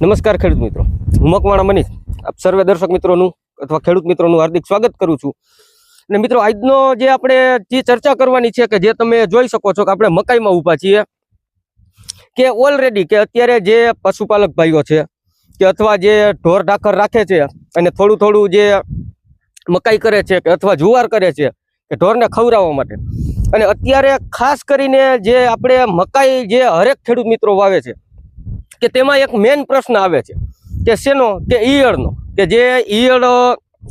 નમસ્કાર ખેડૂત મિત્રો. હું મકવાણા મનીષ. આપ સર્વે દર્શક મિત્રોનું અથવા ખેડૂત મિત્રોનું હાર્દિક સ્વાગત કરું છું. અને મિત્રો, આજનો જે આપણે જે ચર્ચા કરવાની છે કે જે તમે જોઈ શકો છો કે આપણે મકાઈમાં ઊભા છીએ, કે ઓલરેડી કે અત્યારે જે પશુપાલક ભાઈઓ છે, કે અથવા જે ઢોર ઢાખર રાખે છે અને થોડું થોડું જે મકાઈ કરે છે કે અથવા જુવાર કરે છે કે ઢોરને ખવડાવવા માટે. અને અત્યારે ખાસ કરીને જે આપણે મકાઈ જે હરેક ખેડૂત મિત્રો વાવે છે કે તેમાં એક મેઇન પ્રશ્ન આવે છે કે શેનો? કે ઈયળનો. કે જે ઈયળ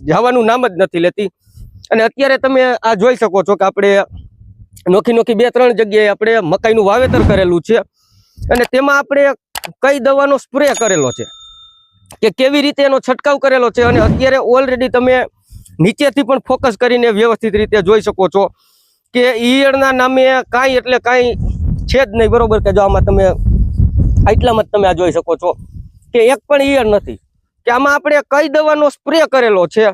જવાનું નામ જ નથી લેતી. અને અત્યારે તમે આ જોઈ શકો છો કે આપણે નોખી નોખી બે ત્રણ જગ્યાએ આપણે મકાઈનું વાવેતર કરેલું છે. અને તેમાં આપણે કઈ દવાનો સ્પ્રે કરેલો છે? કે કેવી રીતે એનો છંટકાવ કરેલો છે? અને અત્યારે ઓલરેડી તમે નીચેથી પણ ફોકસ કરીને વ્યવસ્થિત રીતે જોઈ શકો છો કે ઈયળના નામે કાંઈ એટલે કાંઈ છે જ નહીં. બરોબર કે જો આમાં તમે આટલામાં જ તમે આ જોઈ શકો છો કે એક પણ ઈયળ નથી. કે આમાં આપણે કઈ દવાનો સ્પ્રે કરેલો છે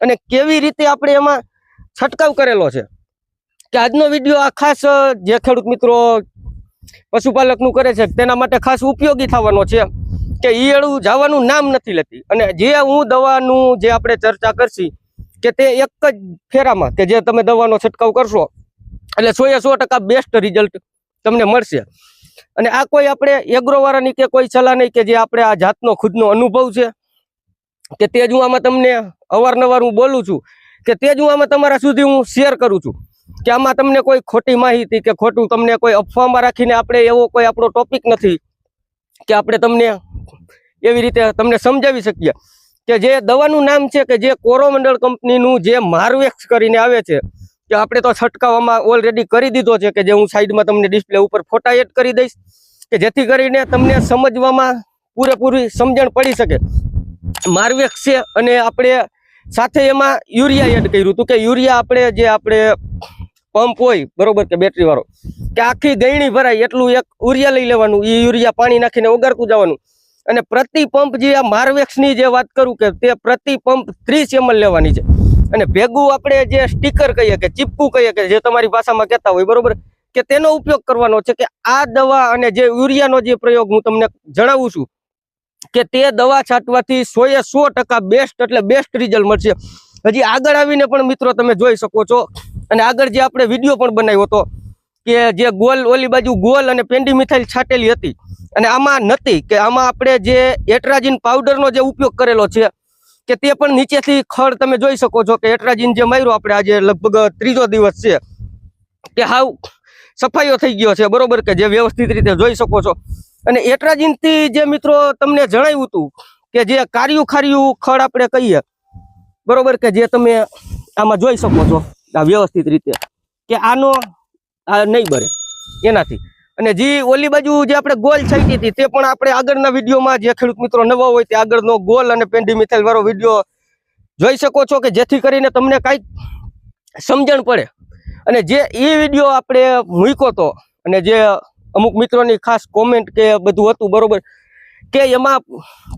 અને કેવી રીતે આપણે એમાં છંટકાવ કરેલો છે. કે આજનો વીડિયો આ ખાસ જે ખેડૂત મિત્રો પશુપાલકનું કરે છે તેના માટે ખાસ ઉપયોગી થવાનો છે કે ઈયળું જવાનું નામ નથી લેતી. અને જે હું દવાનું જે આપણે ચર્ચા કરશી કે તે એક જ ફેરામાં કે જે તમે દવાનો છંટકાવ કરશો, એટલે સો એ સો ટકા બેસ્ટ રિઝલ્ટ તમને મળશે. અને આ કોઈ આપણે એગ્રોવાળાની કે કોઈ સલાહ નહીં કે જે આપણે આ જાતનો ખુદનો અનુભવ છે, કે તે જ હું આમાં તમને અવારનવાર હું બોલું છું, કે તે જ હું આમાં તમારા સુધી હું શેર કરું છું, કે આમાં તમને કોઈ ખોટી માહિતી કે ખોટું તમને કોઈ અફવામાં રાખીને આપણે એવો કોઈ આપણો ટોપિક નથી, કે આપણે તમને એવી રીતે તમને સમજાવી શકીએ. કે જે દવાનું નામ છે કે જે કોરોમંડળ કંપનીનું જે માર્વેક્સ કરીને આવે છે કે આપણે તો છટકાવવામાં ઓલરેડી કરી દીધો છે કે જે હું સાઈડમાં તમને ડિસ્પ્લે ઉપર ફોટા એડ કરી દઈશ, કે જેથી કરીને તમને સમજવામાં પૂરેપૂરી સમજણ પડી શકે. માર્વેક્સ છે અને આપણે સાથે એમાં યુરિયા એડ કર્યું હતું કે યુરિયા આપણે જે આપણે પંપ હોય, બરોબર કે બેટરી વાળો, કે આખી ગયણી ભરાય, એટલું એક યુરિયા લઈ લેવાનું એ યુરિયા પાણી નાખીને ઓગાળતું જવાનું. અને પ્રતિ પંપ જે આ માર્વેક્સની જે વાત કરું કે તે પ્રતિ પંપ ત્રીસ એમએલ લેવાની છે. અને ભેગું આપણે જે સ્ટીકર કહીએ કે ચીપકું કહીએ કે જે તમારી ભાષામાં કહેતા હોય, બરોબર? કે તેનો ઉપયોગ કરવાનો છે કે આ દવા અને જે યુરિયાનો જે પ્રયોગ હું તમને જણાવું છું, કે તે દવા છાંટવાથી સો એ સો બેસ્ટ એટલે બેસ્ટ રિઝલ્ટ મળશે. હજી આગળ આવીને પણ મિત્રો તમે જોઈ શકો છો. અને આગળ જે આપણે વીડિયો પણ બનાવ્યો હતો, કે જે ગોલ, ઓલી બાજુ ગોલ અને પેન્ડી મિથાઈલ છાંટેલી હતી. અને આમાં નથી, કે આમાં આપણે જે એટ્રાજીન પાવડરનો જે ઉપયોગ કરેલો છે કે તે પણ નીચેથી ખડ તમે જોઈ શકો છો કે એટ્રાજીન જે માર્યો આપણે આજે લગભગ ત્રીજો દિવસ છે, કે હાવ સફાઈઓ થઈ ગયો છે, બરોબર કે જે વ્યવસ્થિત રીતે જોઈ શકો છો. અને એટ્રાજીનથી જે મિત્રો તમને જણાવ્યું હતું કે જે કાર્યું ખાર્યું ખડ આપણે કહીએ, બરોબર કે જે તમે આમાં જોઈ શકો છો આ વ્યવસ્થિત રીતે, કે આનો આ નહીં બરે, એનાથી. અને જે ઓલી બાજુ જે આપણે ગોલ છાંટી હતી, તે પણ આપણે આગળના વિડીયોમાં જે ખેડૂત મિત્રો નવા હોય તે આગળનો ગોલ અને પેન્ડી મિથાઇલ વાળો વીડિયો જોઈ શકો છો કે જેથી કરીને તમને કાંઈક સમજણ પડે. અને જે એ વીડિયો આપણે મૂક્યો હતો અને જે અમુક મિત્રોની ખાસ કોમેન્ટ કે બધું હતું બરોબર, કે એમાં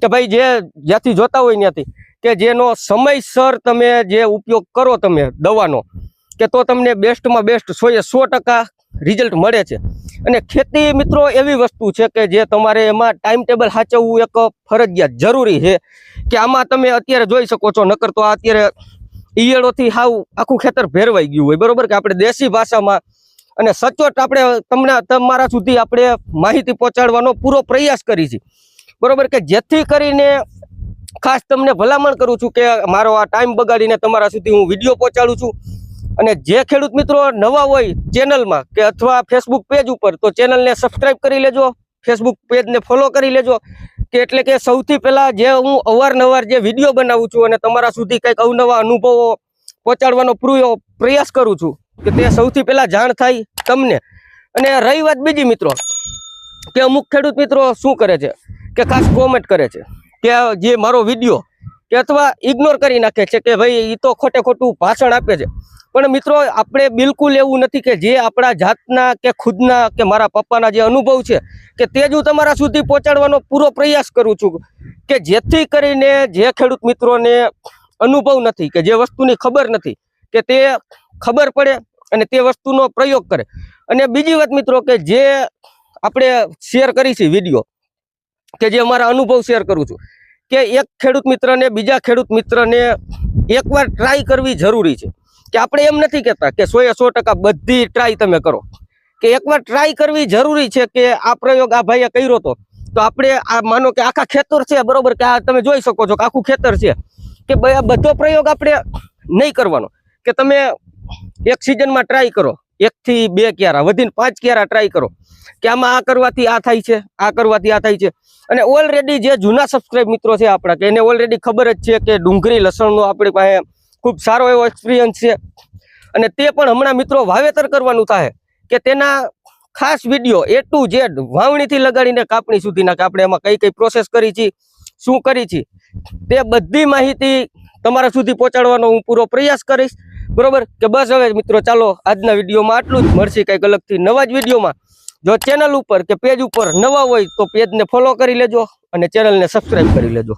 કે ભાઈ જે જ્યાંથી જોતા હોય ત્યાંથી, કે જેનો સમયસર તમે જે ઉપયોગ કરો તમે દવાનો, કે તો તમને બેસ્ટમાં બેસ્ટ સો એ સો ટકા રિઝલ્ટ મળે છે. અને ખેતી મિત્રો એવી વસ્તુ છે કે જે તમારે એમાં ટાઈમ ટેબલ સાચવવું એક ફરજિયાત જરૂરી છે કે આમાં તમે અત્યારે જોઈ શકો છો, નકર તો અત્યારે ઈયળોથી હાવ આખું ખેતર ભેરવાઈ ગયું હોય. બરોબર કે આપણે દેશી ભાષામાં અને સચોટ આપણે તમને તમારા સુધી આપણે માહિતી પહોંચાડવાનો પૂરો પ્રયાસ કરી બરોબર કે જેથી કરીને ખાસ તમને ભલામણ કરું છું કે મારો આ ટાઈમ બગાડીને તમારા સુધી હું વીડિયો પહોંચાડું છું. અને જે ખેડૂત મિત્રો નવા હોય ચેનલમાં કે અથવા ફેસબુક પેજ ઉપર, તો ચેનલને સબસ્ક્રાઈબ કરી લેજો ફેસબુક પેજને ફોલો કરી લેજો, કે એટલે કે સૌથી પહેલાં જે હું અવારનવાર જે વીડિયો બનાવું છું અને તમારા સુધી કંઈક અવનવા અનુભવો પહોંચાડવાનો પૂરો પ્રયાસ કરું છું, કે તે સૌથી પહેલાં જાણ થાય તમને. અને રહી વાત બીજી મિત્રો, કે અમુક ખેડૂત મિત્રો શું કરે છે, કે ખાસ કોમેન્ટ કરે છે, કે જે મારો વીડિયો કે અથવા ઇગ્નોર કરી નાખે છે, કે ભાઈ એ તો ખોટે ખોટું ભાષણ આપે છે. પણ મિત્રો, આપણે બિલકુલ એવું નથી કે જે આપણા જાતના કે ખુદના કે મારા પપ્પાના જે અનુભવ છે, કે તે જ હું તમારા સુધી પહોંચાડવાનો પૂરો પ્રયાસ કરું છું. કે જેથી કરીને જે ખેડૂત મિત્રોને અનુભવ નથી, કે જે વસ્તુની ખબર નથી, કે તે ખબર પડે અને તે વસ્તુનો પ્રયોગ કરે. અને બીજી વાત મિત્રો, કે જે આપણે શેર કરી છે વીડિયો, કે જે અમારા અનુભવ શેર કરું છું, કે એક ખેડૂત મિત્રને બીજા ખેડૂત મિત્રને એકવાર ટ્રાય કરવી જરૂરી છે. કે આપણે એમ નથી કહેતા કે સો સો ટકા બધી ટ્રાય તમે કરો. કે એકવાર ટ્રાય કરવી જરૂરી છે કે આ પ્રયોગ આ ભાઈએ કર્યો હતો તો આપણે આ માનો કે આખા ખેતર છે, બરોબર? કે આ તમે જોઈ શકો છો કે આખું ખેતર છે. કે ભાઈ આ બધો પ્રયોગ આપણે નહીં કરવાનો. કે તમે એક સિઝનમાં ટ્રાય કરો. એકથી બે ક્યારા, વધીને પાંચ ક્યારા ટ્રાય કરો. કે આમાં આ કરવાથી આ થાય છે, આ કરવાથી આ થાય છે. અને ઓલરેડી જે જૂના સબસ્ક્રાઇબ મિત્રો છે આપણા, કે એને ઓલરેડી ખબર જ છે કે ડુંગળી લસણનો આપણી પાસે ખૂબ સારો એવો એક્સપિરિયન્સ છે. અને તે પણ હમણાં મિત્રો વાવેતર કરવાનું થાય કે તેના ખાસ વીડિયો એ ટુ ઝેડ વાવણીથી લગાડીને કાપણી સુધીના કે આપણે એમાં કઈ કઈ પ્રોસેસ કરી છે, શું કરી છે, તે બધી માહિતી તમારા સુધી પહોંચાડવાનો હું પૂરો પ્રયાસ કરીશ. બરોબર? કે બસ હવે મિત્રો ચાલો આજના વિડીયોમાં આટલું જ. મળશે કંઈક અલગથી નવા જ વિડીયોમાં. જો ચેનલ ઉપર કે પેજ ઉપર નવા હોય તો પેજને ફોલો કરી લેજો અને ચેનલને સબસ્ક્રાઈબ કરી લેજો.